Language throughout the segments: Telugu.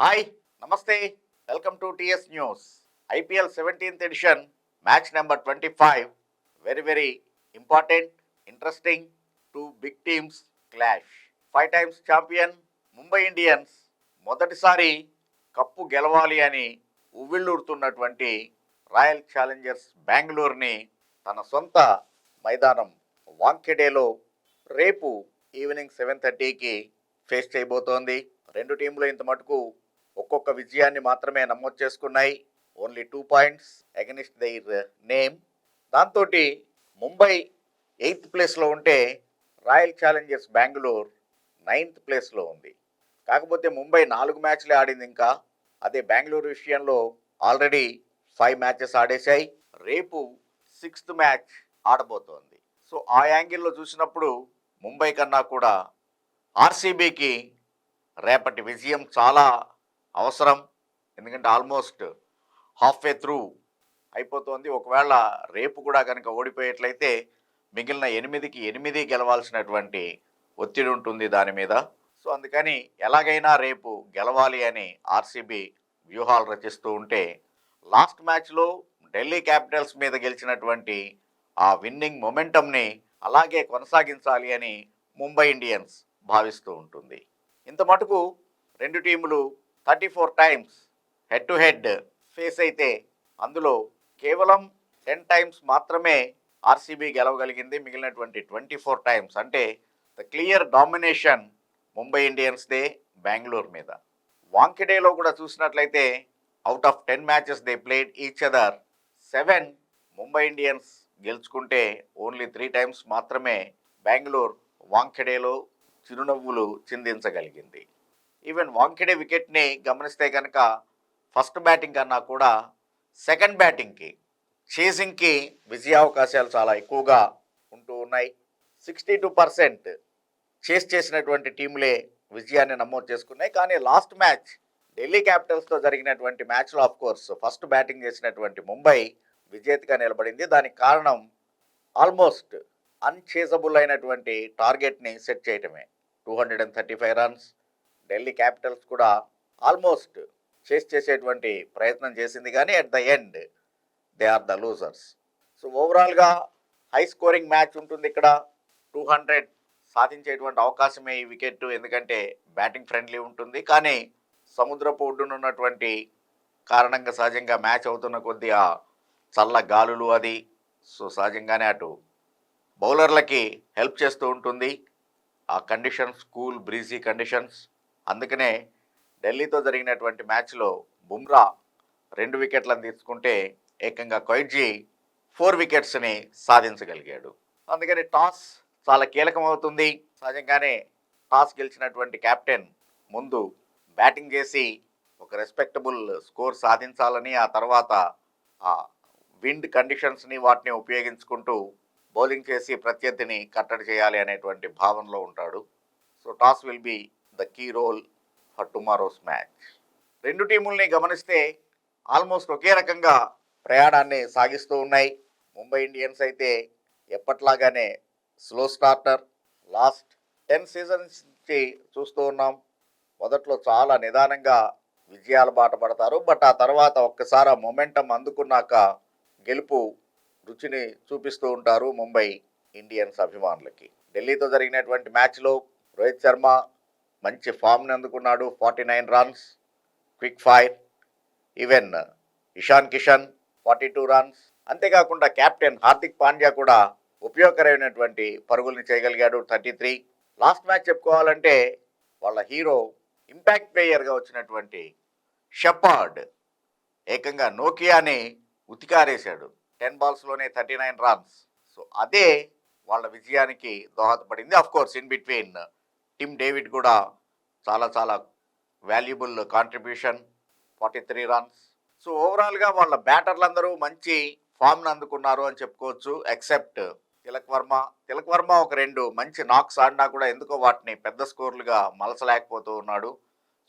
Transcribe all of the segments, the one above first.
హాయ్ నమస్తే. Welcome to T S news. I P L seventeenth edition match number twenty five. Very very important interesting two big teams clash. Five times champion Mumbai Indians మొదటిసారి కప్పు గెలవాలి అని ఉవ్విళ్ళూరుతున్నటువంటి రాయల్ ఛాలెంజర్స్ బెంగళూరుని తన సొంత మైదానం వాంకెడేలో రేపు ఈవినింగ్ సెవెన్ థర్టీకి ఫేస్ చేయబోతోంది. రెండు టీంలు ఇంత మటుకు ఒక్కొక్క విజయాన్ని మాత్రమే నమోదు చేసుకున్నాయి only two points against their name దాంతో ముంబై ఎయిత్ ప్లేస్లో ఉంటే రాయల్ ఛాలెంజర్స్ బెంగళూరు నైన్త్ ప్లేస్లో ఉంది. కాకపోతే ముంబై నాలుగు మ్యాచ్లే ఆడింది ఇంకా. అదే బెంగళూరు విషయంలో ఆల్రెడీ ఫైవ్ మ్యాచెస్ ఆడేశాయి. రేపు సిక్స్త్ మ్యాచ్ ఆడబోతోంది. సో ఆ యాంగిల్లో చూసినప్పుడు ముంబై కన్నా కూడా ఆర్సీబీకి రేపటి విజయం చాలా అవసరం. ఎందుకంటే ఆల్మోస్ట్ హాఫ్ వే త్రూ అయిపోతుంది. ఒకవేళ రేపు కూడా కనుక ఓడిపోయేట్లయితే మిగిలిన ఎనిమిదికి ఎనిమిది గెలవాల్సినటువంటి ఒత్తిడి ఉంటుంది దాని మీద. సో అందుకని ఎలాగైనా రేపు గెలవాలి అని ఆర్సీబీ వ్యూహాలు రచిస్తూ ఉంటే లాస్ట్ మ్యాచ్లో ఢిల్లీ క్యాపిటల్స్ మీద గెలిచినటువంటి ఆ విన్నింగ్ మొమెంటంని అలాగే కొనసాగించాలి అని ముంబై ఇండియన్స్ భావిస్తూ ఉంటుంది. ఇంత మటుకు రెండు టీములు thirty four times head to head face అయితే అందులో కేవలం టెన్ టైమ్స్ మాత్రమే ఆర్సీబీ గెలవగలిగింది మిగిలినటువంటి ట్వంటీ ఫోర్ టైమ్స్ అంటే ద క్లియర్ డామినేషన్ ముంబై ఇండియన్స్దే బెంగళూరు మీద. వాంకెడేలో కూడా చూసినట్లయితే out of ten matches they played each other seven Mumbai Indians గెలుచుకుంటే only three times మాత్రమే బెంగళూరు వాంకెడేలో చిరునవ్వులు చిందించగలిగింది. ఈవెన్ వాంకిడే వికెట్ని గమనిస్తే కనుక ఫస్ట్ బ్యాటింగ్ కన్నా కూడా సెకండ్ బ్యాటింగ్కి చేసింగ్కి విజయ అవకాశాలు చాలా ఎక్కువగా ఉంటూ ఉన్నాయి. సిక్స్టీ టూ పర్సెంట్ చేస్ చేసినటువంటి టీములే విజయాన్ని నమోదు చేసుకున్నాయి. కానీ లాస్ట్ మ్యాచ్ ఢిల్లీ క్యాపిటల్స్తో జరిగినటువంటి మ్యాచ్లో ఆఫ్ కోర్స్ ఫస్ట్ బ్యాటింగ్ చేసినటువంటి ముంబై విజేతగా నిలబడింది. దానికి కారణం ఆల్మోస్ట్ అన్చేజబుల్ అయినటువంటి టార్గెట్ని సెట్ చేయటమే. Two hundred and thirty five runs Delhi Capitals కూడా ఆల్మోస్ట్ చేస్ చేసేటువంటి ప్రయత్నం చేసింది కానీ at the end they are the losers so ఓవరాల్గా హై స్కోరింగ్ మ్యాచ్ ఉంటుంది ఇక్కడ. టూ హండ్రెడ్ సాధించేటువంటి అవకాశమే ఈ వికెట్ ఎందుకంటే బ్యాటింగ్ ఫ్రెండ్లీ ఉంటుంది. కానీ సముద్రపు ఒడ్డునున్నటువంటి కారణంగా సహజంగా మ్యాచ్ అవుతున్న కొద్దీ ఆ చల్ల గాలులు అది. సో సహజంగానే అటు బౌలర్లకి హెల్ప్ చేస్తూ ఉంటుంది. ఆ కండిషన్స్ కూల్ బ్రీజీ కండిషన్స్ అందుకనే ఢిల్లీతో జరిగినటువంటి మ్యాచ్లో బుమ్రా రెండు వికెట్లను తీసుకుంటే ఏకంగా కొయిడ్జీ ఫోర్ వికెట్స్ని సాధించగలిగాడు. అందుకని టాస్ చాలా కీలకమవుతుంది. సహజంగానే టాస్ గెలిచినటువంటి కెప్టెన్ ముందు బ్యాటింగ్ చేసి ఒక రెస్పెక్టబుల్ స్కోర్ సాధించాలని ఆ తర్వాత ఆ విండ్ కండిషన్స్ని వాటిని ఉపయోగించుకుంటూ బౌలింగ్ చేసి ప్రత్యర్థిని కట్టడి చేయాలి అనేటువంటి భావనలో ఉంటాడు. So toss will be the key role for tomorrow's match. రెండు టీముల్ని గమనిస్తే ఆల్మోస్ట్ ఒకే రకంగా ప్రయాణాన్ని సాగిస్తూ ఉన్నాయి. ముంబై ఇండియన్స్ అయితే ఎప్పట్లాగానే slow starter last ten seasons నుంచి చూస్తూ ఉన్నాం. మొదట్లో చాలా నిదానంగా విజయాలు బాట పడతారు. బట్ ఆ తర్వాత ఒక్కసారి ఆ మొమెంటం అందుకున్నాక గెలుపు రుచిని చూపిస్తూ ఉంటారు ముంబై ఇండియన్స్ అభిమానులకి. ఢిల్లీతో జరిగినటువంటి మ్యాచ్లో రోహిత్ శర్మ మంచి ఫామ్ని అందుకున్నాడు. Forty nine runs quick fire even Ishan Kishan forty two runs. అంతేకాకుండా కెప్టెన్ హార్దిక్ పాండ్యా కూడా ఉపయోగకరమైనటువంటి పరుగుల్ని చేయగలిగాడు థర్టీ త్రీ. లాస్ట్ మ్యాచ్ చెప్పుకోవాలంటే వాళ్ళ హీరో ఇంపాక్ట్ ప్లేయర్గా వచ్చినటువంటి షెపార్డ్ ఏకంగా నోకియాని ఉతికారేశాడు. టెన్ బాల్స్లోనే థర్టీ నైన్ రన్స్. సో అదే వాళ్ళ విజయానికి దోహదపడింది. Of course in between Tim David కూడా చాలా చాలా valuable contribution forty three runs. So ఓవరాల్గా వాళ్ళ బ్యాటర్లందరూ మంచి ఫామ్ను అందుకున్నారు అని చెప్పుకోవచ్చు ఎక్సెప్ట్ తిలక్ వర్మ. తిలక్ వర్మ ఒక రెండు మంచి నాక్స్ ఆడినా కూడా ఎందుకో వాటిని పెద్ద స్కోర్లుగా మలసలేకపోతూ ఉన్నాడు.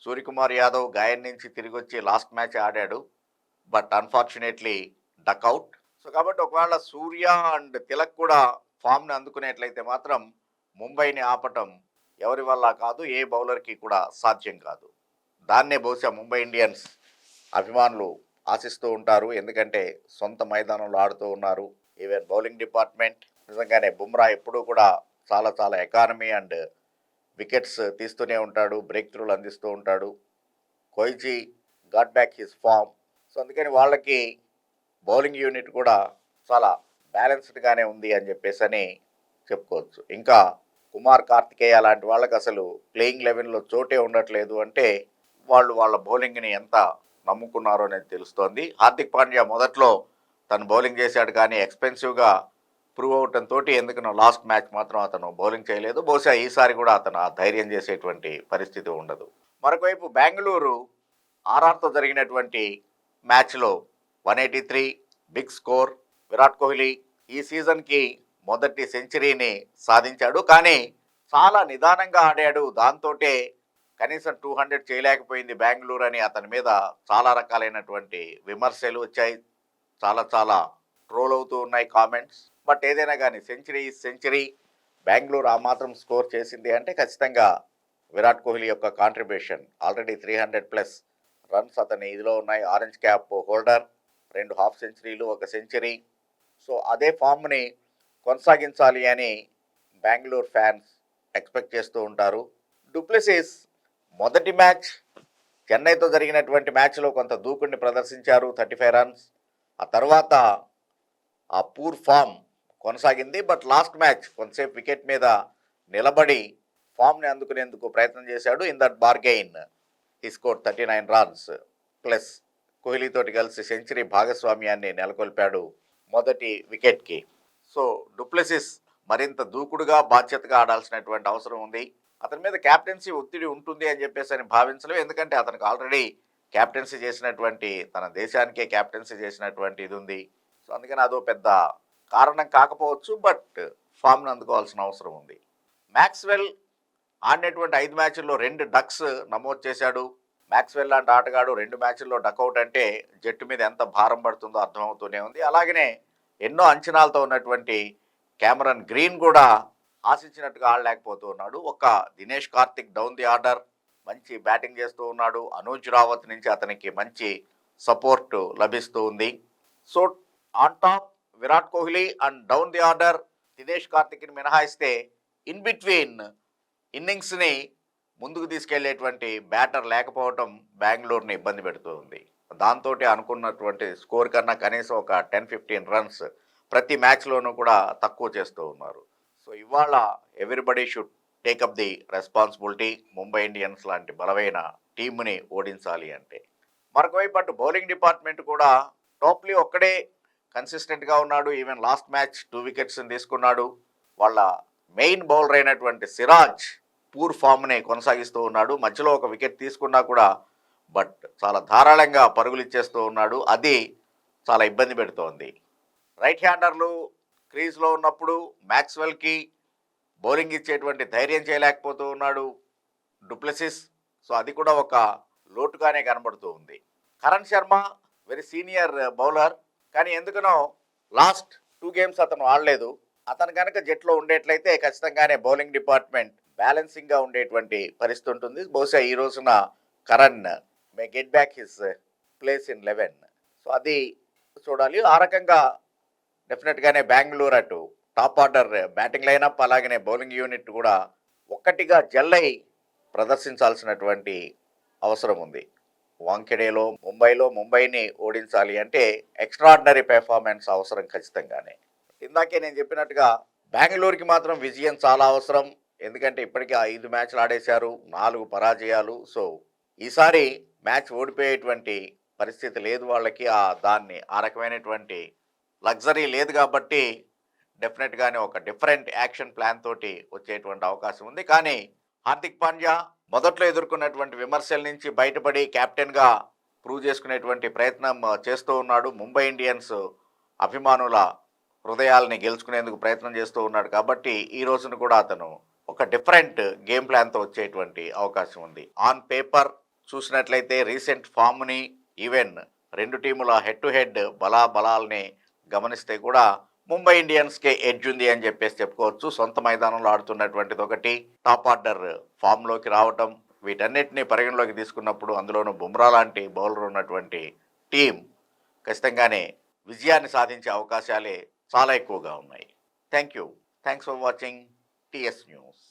సూర్యకుమార్ యాదవ్ గాయం నుంచి తిరిగి వచ్చి లాస్ట్ మ్యాచ్ ఆడాడు. But unfortunately duck out so కాబట్టి ఒకవేళ సూర్య అండ్ తిలక్ కూడా ఫామ్ని అందుకునేట్లయితే మాత్రం ముంబైని ఆపటం ఎవరి వల్ల కాదు ఏ బౌలర్కి కూడా సాధ్యం కాదు. దాన్నే బహుశా ముంబై ఇండియన్స్ అభిమానులు ఆశిస్తూ ఉంటారు. ఎందుకంటే సొంత మైదానంలో ఆడుతూ ఉన్నారు. ఈవెన్ బౌలింగ్ డిపార్ట్మెంట్ నిజంగానే బుమ్రా ఎప్పుడూ కూడా చాలా చాలా ఎకానమీ అండ్ వికెట్స్ తీస్తూనే ఉంటాడు. బ్రేక్ త్రూలు అందిస్తూ ఉంటాడు. Coetzee got back his form. So అందుకని వాళ్ళకి బౌలింగ్ యూనిట్ కూడా చాలా బ్యాలెన్స్డ్గానే ఉంది అని చెప్పేసి అని చెప్పుకోవచ్చు. ఇంకా కుమార్ కార్తికేయ లాంటి వాళ్ళకి అసలు ప్లేయింగ్ లెవెన్లో చోటే ఉండట్లేదు అంటే వాళ్ళు వాళ్ళ బౌలింగ్ని ఎంత నమ్ముకున్నారో అనేది తెలుస్తోంది. హార్దిక్ పాండ్యా మొదట్లో తను బౌలింగ్ చేశాడు కానీ ఎక్స్పెన్సివ్గా ప్రూవ్ అవటంతో ఎందుకనో లాస్ట్ మ్యాచ్ మాత్రం అతను బౌలింగ్ చేయలేదు. బహుశా ఈసారి కూడా అతను ఆ ధైర్యం చేసేటువంటి పరిస్థితి ఉండదు. మరొకవైపు బెంగళూరు ఆర్ఆర్తో జరిగినటువంటి మ్యాచ్లో one eighty three big score Virat Kohli ఈ సీజన్కి మొదటి సెంచరీని సాధించాడు. కానీ చాలా నిదానంగా ఆడాడు. దాంతోటే కనీసం టూ హండ్రెడ్ చేయలేకపోయింది బెంగళూరు అని అతని మీద చాలా రకాలైనటువంటి విమర్శలు వచ్చాయి. చాలా చాలా ట్రోల్ అవుతూ ఉన్నాయి కామెంట్స్. బట్ ఏదైనా కానీ సెంచరీ సెంచరీ. బెంగళూరు ఆ మాత్రం స్కోర్ చేసింది అంటే ఖచ్చితంగా విరాట్ కోహ్లీ యొక్క contribution. Already three hundred plus runs అతని ఇదిలో ఉన్నాయి. ఆరెంజ్ క్యాప్ హోల్డర్ రెండు హాఫ్ సెంచరీలు ఒక సెంచరీ. సో అదే ఫామ్ని కొనసాగించాలి అని బెంగళూరు ఫ్యాన్స్ ఎక్స్పెక్ట్ చేస్తూ ఉంటారు. డూప్లెసిస్ మొదటి మ్యాచ్ చెన్నైతో జరిగినటువంటి మ్యాచ్లో కొంత దూకుడిని ప్రదర్శించారు థర్టీ ఫైవ్ రన్స్. ఆ తర్వాత ఆ పూర్ ఫామ్ కొనసాగింది బట్ లాస్ట్ మ్యాచ్ కొంతసేపు వికెట్ మీద నిలబడి ఫామ్ని అందుకునేందుకు ప్రయత్నం చేశాడు. ఇన్ దట్ బార్గెయిన్ ఈ score thirty nine runs. Plus కోహ్లీతోటి కలిసి సెంచరీ భాగస్వామ్యాన్ని నెలకొల్పాడు మొదటి వికెట్కి. సో డూప్లెసిస్ మరింత దూకుడుగా బాధ్యతగా ఆడాల్సినటువంటి అవసరం ఉంది. అతని మీద క్యాప్టెన్సీ ఒత్తిడి ఉంటుంది అని చెప్పేసి అని భావించలేవు ఎందుకంటే అతనికి ఆల్రెడీ క్యాప్టెన్సీ చేసినటువంటి తన దేశానికే క్యాప్టెన్సీ చేసినటువంటి ఇది ఉంది. సో అందుకని అదో పెద్ద కారణం కాకపోవచ్చు బట్ ఫామ్ను అందుకోవాల్సిన అవసరం ఉంది. మ్యాక్స్వెల్ ఆడినటువంటి ఐదు మ్యాచ్ల్లో రెండు డక్స్ నమోదు చేశాడు. మ్యాక్స్వెల్ లాంటి ఆటగాడు రెండు మ్యాచ్ల్లో డక్అవుట్ అంటే జట్టు మీద ఎంత భారం పడుతుందో అర్థమవుతూనే ఉంది. అలాగనే ఎన్నో అంచనాలతో ఉన్నటువంటి కెమెరన్ గ్రీన్ కూడా ఆశించినట్టుగా ఆడలేకపోతూ ఉన్నాడు. ఒక Dinesh Karthik down the order. మంచి బ్యాటింగ్ చేస్తూ ఉన్నాడు. అనూజ్ రావత్ నుంచి అతనికి మంచి సపోర్ట్ లభిస్తూ ఉంది. So on top Virat Kohli and down the order. Dinesh కార్తిక్ని మినహాయిస్తే ఇన్ బిట్వీన్ ఇన్నింగ్స్ని ముందుకు తీసుకెళ్ళేటువంటి బ్యాటర్ లేకపోవటం బెంగళూరుని ఇబ్బంది పెడుతూ ఉంది. దాంతో అనుకున్నటువంటి స్కోర్ కన్నా కనీసం ఒక టెన్ ఫిఫ్టీన్ రన్స్ ప్రతి మ్యాచ్లోనూ కూడా తక్కువ చేస్తూ ఉన్నారు. సో ఇవాళ everybody should take up the responsibility. Mumbai Indians లాంటి బలమైన టీముని ఓడించాలి అంటే. మరొకవైపు అటు బౌలింగ్ డిపార్ట్మెంట్ కూడా టోప్లీ ఒక్కడే కన్సిస్టెంట్గా ఉన్నాడు. ఈవెన్ లాస్ట్ మ్యాచ్ టూ వికెట్స్ని తీసుకున్నాడు. వాళ్ళ మెయిన్ బౌలర్ అయినటువంటి సిరాజ్ పూర్ ఫామ్ని కొనసాగిస్తూ ఉన్నాడు. మధ్యలో ఒక వికెట్ తీసుకున్నా కూడా బట్ చాలా ధారాళంగా పరుగులు ఇచ్చేస్తూ ఉన్నాడు. అది చాలా ఇబ్బంది పెడుతోంది. రైట్ హ్యాండర్లు క్రీజ్లో ఉన్నప్పుడు మ్యాక్స్వెల్కి బౌలింగ్ ఇచ్చేటువంటి ధైర్యం చేయలేకపోతూ ఉన్నాడు డూప్లెసిస్. సో అది కూడా ఒక లోటుగానే కనబడుతూ ఉంది. Karan Sharma very senior bowler. కానీ ఎందుకనో లాస్ట్ టూ గేమ్స్ అతను ఆడలేదు. అతను కనుక జట్లో ఉండేట్లయితే ఖచ్చితంగానే బౌలింగ్ డిపార్ట్మెంట్ బ్యాలెన్సింగ్గా ఉండేటువంటి పరిస్థితి ఉంటుంది. బహుశా ఈ రోజున Karan may get back his uh, place in eleven. So అది చూడాలి. ఆ రకంగా డెఫినెట్గానే బెంగళూరు అటు టాప్ ఆర్డర్ బ్యాటింగ్ లైనప్ అలాగనే బౌలింగ్ యూనిట్ కూడా ఒక్కటిగా జల్లై ప్రదర్శించాల్సినటువంటి అవసరం ఉంది. వాంకెడేలో ముంబైలో ముంబైని ఓడించాలి అంటే ఎక్స్ట్రాడినరీ పెర్ఫార్మెన్స్ అవసరం ఖచ్చితంగానే. ఇందాకే నేను చెప్పినట్టుగా బెంగళూరుకి మాత్రం విజయం చాలా అవసరం. ఎందుకంటే ఇప్పటికే ఐదు మ్యాచ్లు ఆడేశారు నాలుగు పరాజయాలు. సో ఈసారి మ్యాచ్ ఓడిపోయేటువంటి పరిస్థితి లేదు వాళ్ళకి. ఆ దాన్ని ఆ రకమైనటువంటి లగ్జరీ లేదు కాబట్టి డెఫినెట్గానే ఒక డిఫరెంట్ యాక్షన్ ప్లాన్ తోటి వచ్చేటువంటి అవకాశం ఉంది. కానీ హార్దిక్ పాండ్యా మొదట్లో ఎదుర్కొన్నటువంటి విమర్శల నుంచి బయటపడి కెప్టెన్గా ప్రూవ్ చేసుకునేటువంటి ప్రయత్నం చేస్తూ ఉన్నాడు. ముంబై ఇండియన్స్ అభిమానుల హృదయాల్ని గెలుచుకునేందుకు ప్రయత్నం చేస్తూ ఉన్నాడు కాబట్టి ఈ రోజున కూడా అతను ఒక డిఫరెంట్ గేమ్ ప్లాన్తో వచ్చేటువంటి అవకాశం ఉంది. ఆన్ పేపర్ చూసినట్లయితే రీసెంట్ ఫామ్ని ఈవెన్ రెండు టీముల హెడ్ టు హెడ్ బలా బలాల్ని గమనిస్తే కూడా ముంబై ఇండియన్స్కే ఎడ్జ్ ఉంది అని చెప్పేసి చెప్పుకోవచ్చు. సొంత మైదానంలో ఆడుతున్నటువంటిది ఒకటి. టాప్ ఆర్డర్ ఫామ్లోకి రావటం వీటన్నిటిని పరిగణలోకి తీసుకున్నప్పుడు అందులోనూ బుమ్రా లాంటి బౌలర్ ఉన్నటువంటి టీం ఖచ్చితంగానే విజయాన్ని సాధించే అవకాశాలే చాలా ఎక్కువగా ఉన్నాయి. Thank you thanks for watching TS news.